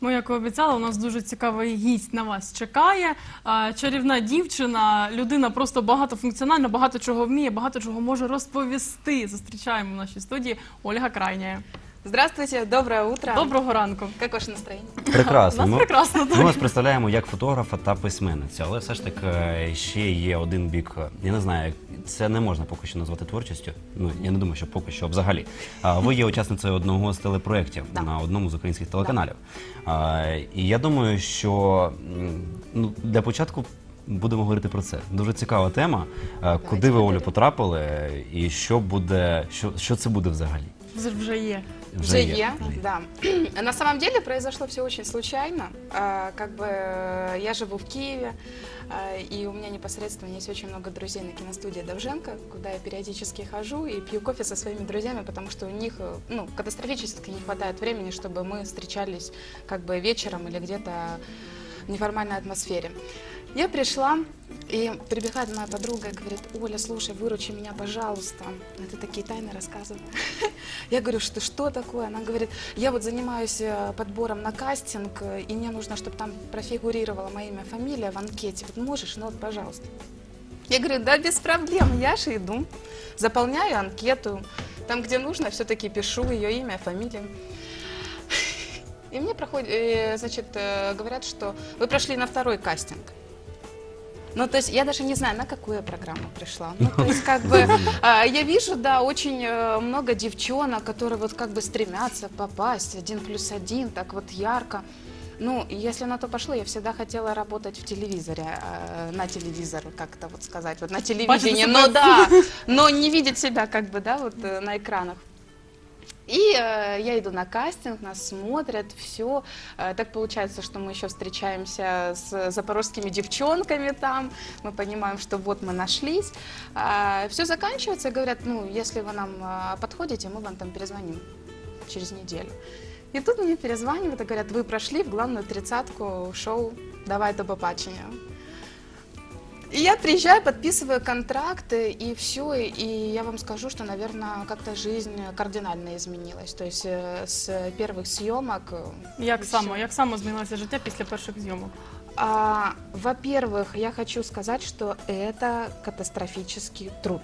Ми, як і обіцяли, у нас дуже цікавий гість на вас чекає. Чарівна дівчина, людина просто багатофункціональна, багато чого вміє, багато чого може розповісти. Зустрічаємо в нашій студії Ольга Крайня. Здравствуйте, доброе утро. Доброго ранку. Как ваше настроение? У Прекрасно. нас Ми, прекрасно. ми вас представляємо як фотографа та письменницю, але все ж таки е, ще є один бік. е, Я не знаю, це не можна поки що назвати творчістю. Ну я не думаю, що поки що взагалі. А ви є учасницею одного з телепроєктів Да. на одному з українських телеканалів. А, і я думаю, що м, ну, для початку. Будемо говорити про це. Дуже цікава тема. Е, Куди ви Олю потрапили, і що буде, що, що це буде взагалі? Вже- Вже є. Уже є, я, вже є. да. На самом деле произошло все очень случайно. А, Как бы э, я живу в Киеве, а, и у меня непосредственно есть очень много друзей на киностудии Довженко, куда я периодически хожу и пью кофе со своими друзьями, потому что у них э, ну, катастрофически не хватает времени, чтобы мы встречались как бы вечером или где-то в неформальной атмосфере. Я пришла, и прибегает моя подруга и говорит, Оля, слушай, выручи меня, пожалуйста. Это такие тайны рассказываю. Я говорю, что что такое? Она говорит, я вот занимаюсь э, подбором на кастинг, э, и мне нужно, чтобы там профигурировало мое имя, фамилия в анкете. Вот можешь? Ну вот, пожалуйста. Я говорю, да, без проблем, я же иду, заполняю анкету, там, где нужно, все-таки пишу ее имя, фамилию. И мне проходит, э, значит, говорят, что вы прошли на второй кастинг. Ну, то есть я даже не знаю, на какую я программу пришла. Ну, то есть как бы а, я вижу, да, очень э, много девчонок, которые вот как бы стремятся попасть один плюс один, так вот ярко. Ну, если на то пошло, я всегда хотела работать в телевизоре, э, на телевизоре, как это вот сказать, вот на телевидении, но да, но не видеть себя как бы, да, вот э, на экранах. И э, я иду на кастинг, нас смотрят, все. так получается, что мы еще встречаемся с запорожскими девчонками там. Мы понимаем, что вот мы нашлись. все заканчивается, говорят, ну, если вы нам а, подходите, мы вам там перезвоним через неделю. И тут мне перезванивают и говорят, вы прошли в главную тридцатку шоу «Давай до побачення». И я приезжаю, подписываю контракты, и все, и я вам скажу, что, наверное, как-то жизнь кардинально изменилась. То есть э, с первых съемок... э, Як само, як само змінилося життя після перших зйомок? А, Во-первых, я хочу сказать, что это катастрофический труд.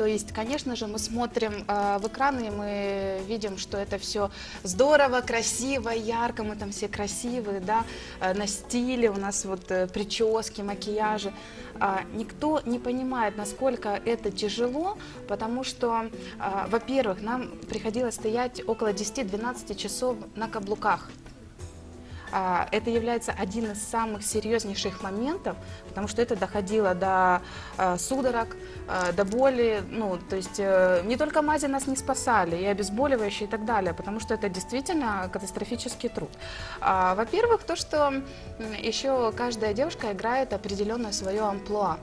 То есть, конечно же, мы смотрим э, в экраны, и мы видим, что это все здорово, красиво, ярко, мы там все красивые, да, э, на стиле, у нас вот э, прически, макияжи. А, никто не понимает, насколько это тяжело, потому что, а, во-первых, нам приходилось стоять около 10-12 часов на каблуках. А, Это является один из самых серьезнейших моментов, потому что это доходило до а, судорог, а, до боли. Ну, то есть э, не только мази нас не спасали, и обезболивающие и так далее, потому что это действительно катастрофический труд. А, Во-первых, то, что еще каждая девушка играет определенное свое амплуа.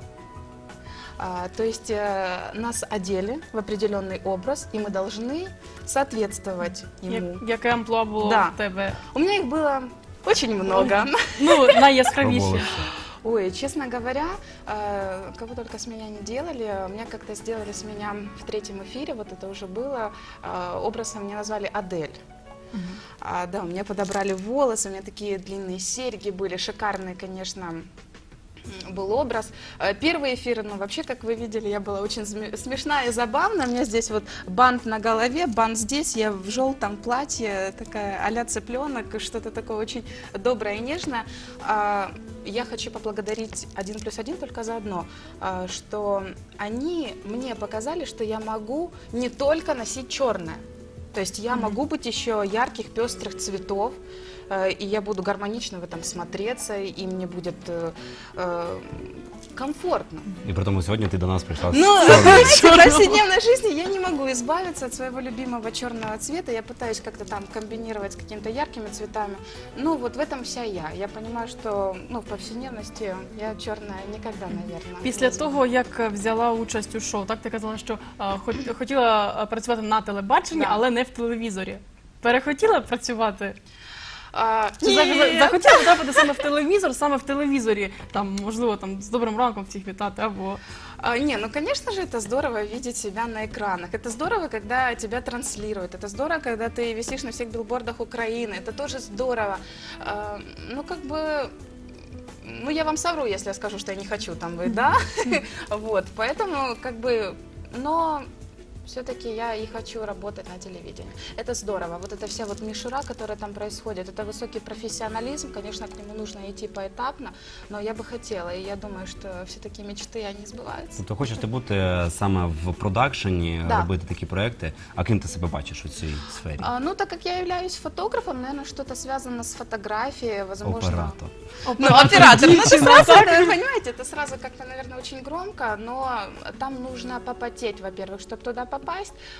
А, то есть э, нас одели в определенный образ, и мы должны соответствовать ему. яке амплуа було Да. в тебе? У меня их было очень много. Ну, найяскравіше. Пробувався. Ой, честно говоря, э, кого только с меня не делали, меня как-то сделали с меня в третьем эфире, вот это уже было, э, образом меня назвали Адель. А, да, мне подобрали волосы, у меня такие длинные серьги были, шикарные, конечно, был образ. Э, Первый эфир, ну, вообще, как вы видели, я была очень смешная и забавная. У меня здесь вот бант на голове, бант здесь, я в желтом платье, такая а-ля цыпленок, что-то такое очень доброе и нежное. А, Я хочу поблагодарить «Один плюс один» только за одно, а, что они мне показали, что я могу не только носить черное, то есть я могу быть еще ярких, пестрых цветов, и я буду гармонично в этом смотреться, и мне будет э, э, комфортно. І при тому сьогодні ти до нас прийшла з Ну, чорним. знаете, в повседневной жизни я не могу избавиться от своего любимого черного цвета. Я пытаюсь как-то там комбинировать с какими-то яркими цветами. Ну, вот в этом вся я. Я понимаю, что ну, в повседневности я черная никогда, наверное. Після не возьму. того, як е, взяла участь у шоу, так ти казала, що е, хот- хотіла е, працювати на телебаченні, Да. але не в телевізорі. Перехотіла працювати? А, Чи за- нет. захотіла потрапити саме в телевізор, саме в телевізорі, там, можливо, там з добрим ранком всіх вітати, або А, не, ну, конечно же, это здорово видеть себя на экранах. Это здорово, когда тебя транслируют. Это здорово, когда ты висишь на всех билбордах Украины. Это тоже здорово. А, ну, как бы... Ну, я вам совру, если я скажу, что я не хочу там быть, да? Вот, поэтому, как бы... Но все-таки я и хочу работать на телевидении. Это здорово. Вот эта вся вот мишура, которая там происходит, это высокий профессионализм. Конечно, к нему нужно идти поэтапно, но я бы хотела, и я думаю, что все таки мечты, они сбываются. Тобто хочеш ти бути саме в продакшені, Да. робити такі проекти, а ким ти себе бачиш у цій сфері? А, ну, так как я являюсь фотографом, наверное, что-то связано с фотографией, возможно... Оператор. Ну, оператор, ну, это сразу, да, понимаете, это сразу как-то, наверное, очень громко, но там нужно попотеть, во-первых, чтобы туда попасть,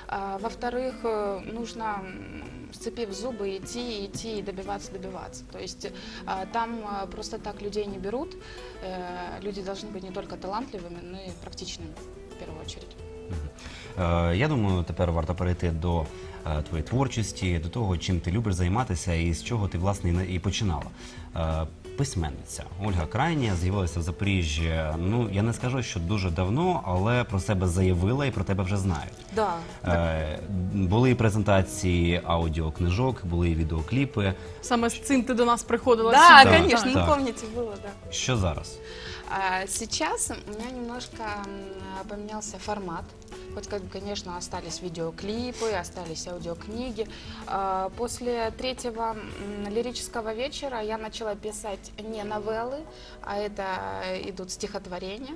а, во-вторых, э, нужно, м, сцепив зубы, идти, идти и добиваться, добиваться. То есть а, там а, просто так людей не берут, Э, люди должны быть не только талантливыми, но и практичными, в первую очередь. Е, Я думаю, тепер варто перейти до е, твоєї творчості, до того, чим ти любиш займатися і з чого ти власне і на- і починала. Письменниця Ольга Крайня з'явилася в Запоріжжі. Ну я не скажу, що дуже давно, але про себе заявила і про тебе вже знають. Да, Е, Були і презентації аудіокнижок, були і відеокліпи. Саме з цим ти до нас приходила. да, сюди. конечно, Так. ну повністю було. да. Що зараз? А Сейчас у меня немножко поменялся формат. Хоть, как бы, конечно, остались видеоклипы, остались аудиокниги. А, После третьего лирического вечера я начала писать не новеллы, а это идут стихотворения.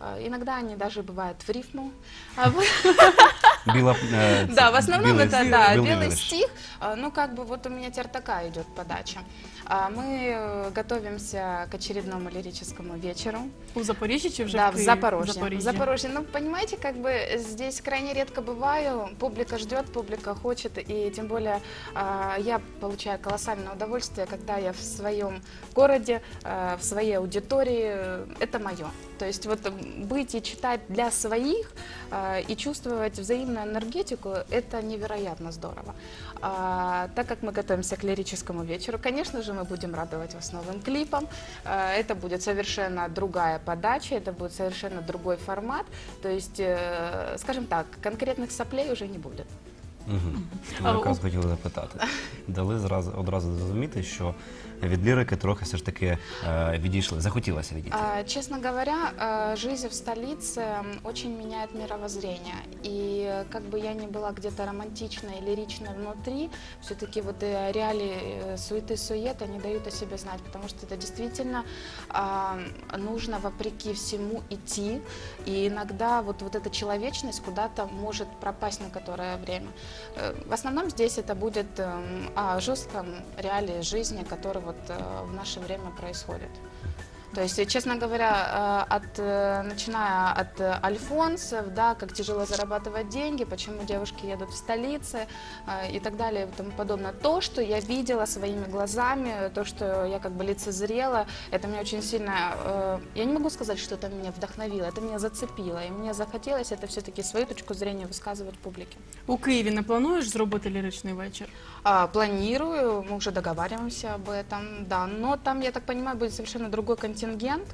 А, Иногда они даже бывают в рифму. А в- Біла е, це, Да, в основном білий- это да, білий белый вірш. стих. А, Ну, как бы вот у меня теперь такая идет подача. А, Мы э, готовимся к очередному лирическому вечеру. У Запоріжжі чи вже да, в в Києві? Запорожье. Запоріжжі. В Запорожье. Ну, понимаете, как бы здесь крайне редко бываю. Публика ждет, публика хочет. И тем более а, я получаю колоссальное удовольствие, когда я в своем городе, а, в своей аудитории. э, Это мое. То есть вот м, быть и читать для своих а, и чувствовать взаимную энергетику, это невероятно здорово. А, так как мы готовимся к лирическому вечеру, конечно же, мы будем радовать вас новым клипом. А, это будет совершенно другая подача, это будет совершенно другой формат. То есть, э, скажем так, конкретных соплей уже не будет. Угу. А якраз у- хотіли запитати. Дали зразу одразу зрозуміти, що від лірики трохи все ж таки е, відійшли. Захотілося відійти. А, Честно говоря, э, жизнь в столице м, очень меняет мировоззрение. И э, как бы я ни была где-то романтичной и лиричной внутри, все-таки вот э, реалии э, суеты, сует, они дают о себе знать, потому что это действительно а, нужно вопреки всему идти. И иногда вот, вот эта человечность куда-то может пропасть на которое время. Э, В основном здесь это будет эм, о жестком реалии жизни, который вот э, в наше время происходит. То есть, э, честно говоря, э, от, э, начиная от э, альфонсов, да, как тяжело зарабатывать деньги, почему девушки едут в столицы э, и так далее и тому подобное. То, что я видела своими глазами, то, что я как бы лицезрела, это меня очень сильно, э, я не могу сказать, что это меня вдохновило, это меня зацепило, и мне захотелось это все-таки свою точку зрения высказывать публике. У Києві не плануєш зробити ліричний вечір? А, Планирую, мы уже договариваемся об этом, да, но там, я так понимаю, будет совершенно другой контингент.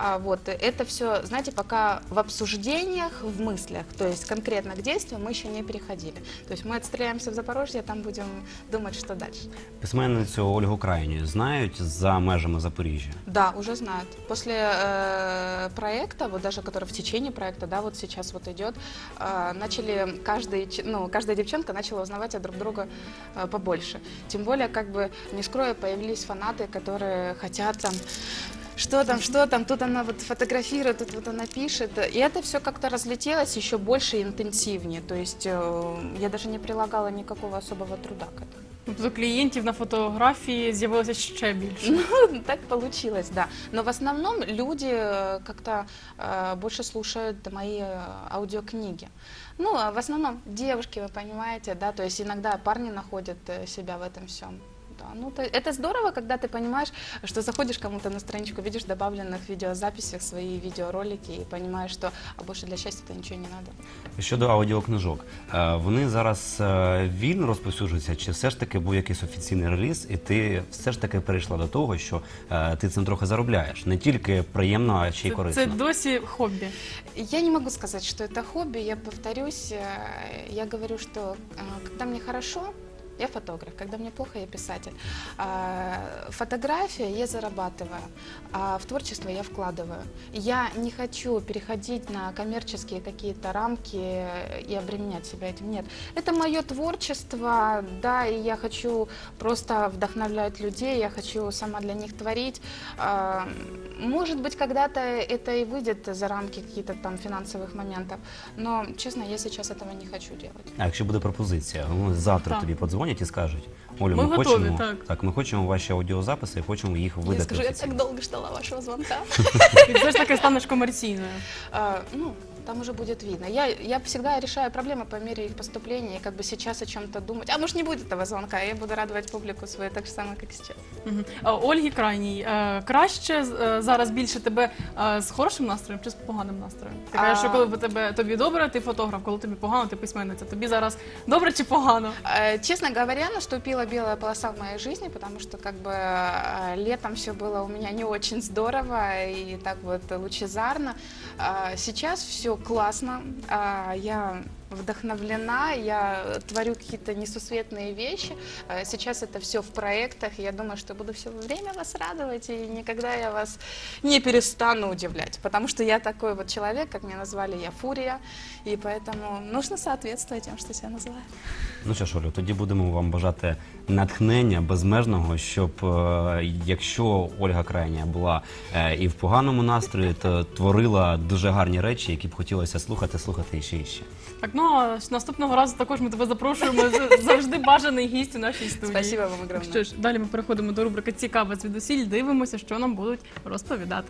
А, вот, это все, знаете, пока в обсуждениях, в мыслях, то есть конкретно к действию мы еще не переходили. То есть мы отстреляемся в Запорожье, там будем думать, что дальше. Письменницю Ольгу Крайню знають за межами Запоріжжя. Да, уже знают. После э, проекта, вот даже который в течение проекта, да, вот сейчас вот идет, э, начали каждый, ну, каждая девчонка начала узнавать от друг друга э, побольше. Тем более, как бы, не скрою, появились фанаты, которые хотят там что там, что там, тут она вот фотографирует, тут вот она пишет. И это все как-то разлетелось еще больше и интенсивнее. То есть э, я даже не прилагала никакого особого труда к этому. Тобто клієнтів на фотографії з'явилося ще більше. Ну, так получилось, да. Но в основном люди э, как-то э, больше слушают мои э, аудиокниги. Ну, а в основном девушки, вы понимаете, да, то есть иногда парни находят э, себя в этом всем. Да. Ну, то, это здорово, когда ты понимаешь, что заходишь кому-то на страничку, видишь добавленных в видеозаписях свои видеоролики и понимаешь, что а больше для счастья-то ничего не надо. Щодо аудіокнижок, е, вони зараз е, вільно розповсюджуються, чи все ж таки був якийсь офіційний реліз, і ти все ж таки перейшла до того, що е, ти цим трохи заробляєш, не тільки приємно, а ще й Це, корисно. це досі хобі. Я не могу сказать, что это хобби. Я повторюсь, э, я говорю, что э, когда мне хорошо, я фотограф, когда мне плохо, я писатель. А, Фотография я зарабатываю, а в творчество я вкладываю. Я не хочу переходить на коммерческие какие-то рамки и обременять себя этим. Нет, это мое творчество, да, и я хочу просто вдохновлять людей, я хочу сама для них творить. А, Может быть, когда-то это и выйдет за рамки каких-то там финансовых моментов, но, честно, я сейчас этого не хочу делать. А якщо буде пропозиція, ну, завтра Так. тобі подзвонять і скажуть, Олю, Ми ми, готові, хочемо, так. ми хочемо ваші аудіозаписи і хочемо їх видати. я скажу, я офіційно». так долго ждала вашего звонка. І все ж таки станеш комерційною. А, Ну, там уже будет видно. Я, я всегда решаю проблемы по мере их поступления, и как бы сейчас о чем-то думать. А может, не будет этого звонка, я буду радовать публику свою так же самое, как сейчас. Мгм. А, Ольгі Крайній, е, краще е, зараз більше тебе е, з хорошим настроєм чи з поганим настроєм? Ти кажеш, А. що коли в тебе тобі добре, ти фотограф, коли тобі погано, ти письменниця. Тобі зараз добре чи погано? Э, Честно говоря, наступила белая полоса в моей жизни, потому что как бы э, летом все было у меня не очень здорово и так вот лучезарно. А Сейчас все классно, а, я вдохновлена, я творю какие-то несусветные вещи. А Сейчас это все в проектах, и я думаю, что буду все время вас радовать, и никогда я вас не перестану удивлять, потому что я такой вот человек, как меня назвали, я фурия, и поэтому нужно соответствовать тем, что себя называю. Ну що ж, Олю, тоді будемо вам бажати натхнення безмежного, щоб е, якщо Ольга Крайня була е, і в поганому настрої, то творила дуже гарні речі, які б хотілося слухати, слухати і ще і ще. Так, ну а наступного разу також ми тебе запрошуємо з- завжди бажаний гість у нашій студії. Спасибо вам огромное. Що ж, далі ми переходимо до рубрики Цікаве звідусіль. Дивимося, що нам будуть розповідати.